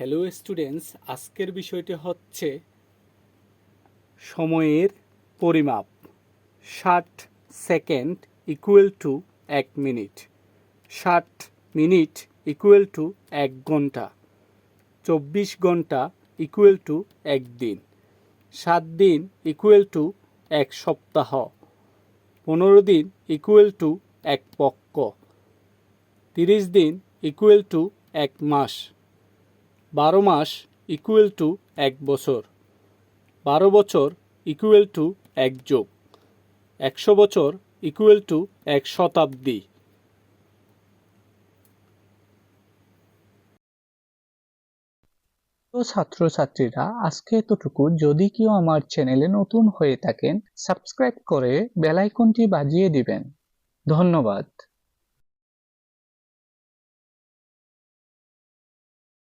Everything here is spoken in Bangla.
হ্যালো স্টুডেন্টস আজকের বিষয়টি হচ্ছে সময়ের পরিমাপ। ষাট সেকেন্ড ইকুয়াল টু এক মিনিট। ষাট মিনিট ইকুয়াল টু এক ঘণ্টা। চব্বিশ ঘণ্টা ইকুয়াল টু এক দিন। সাত দিন ইকুয়াল টু এক সপ্তাহ। পনেরো দিন ইকুয়াল টু এক পক্ষ। তিরিশ দিন ইকুয়াল টু এক মাস। বারো মাস ইকুয়াল টু এক বছর। বারো বছর ইকুয়াল টু এক যোগ। একশো বছর ইকুয়াল টু এক শতাব্দী। তো ছাত্রছাত্রীরা, আজকে এতটুকু। যদি কেউ আমার চ্যানেলে নতুন হয়ে থাকেন, সাবস্ক্রাইব করে বেল আইকনটি বাজিয়ে দিবেন। ধন্যবাদ।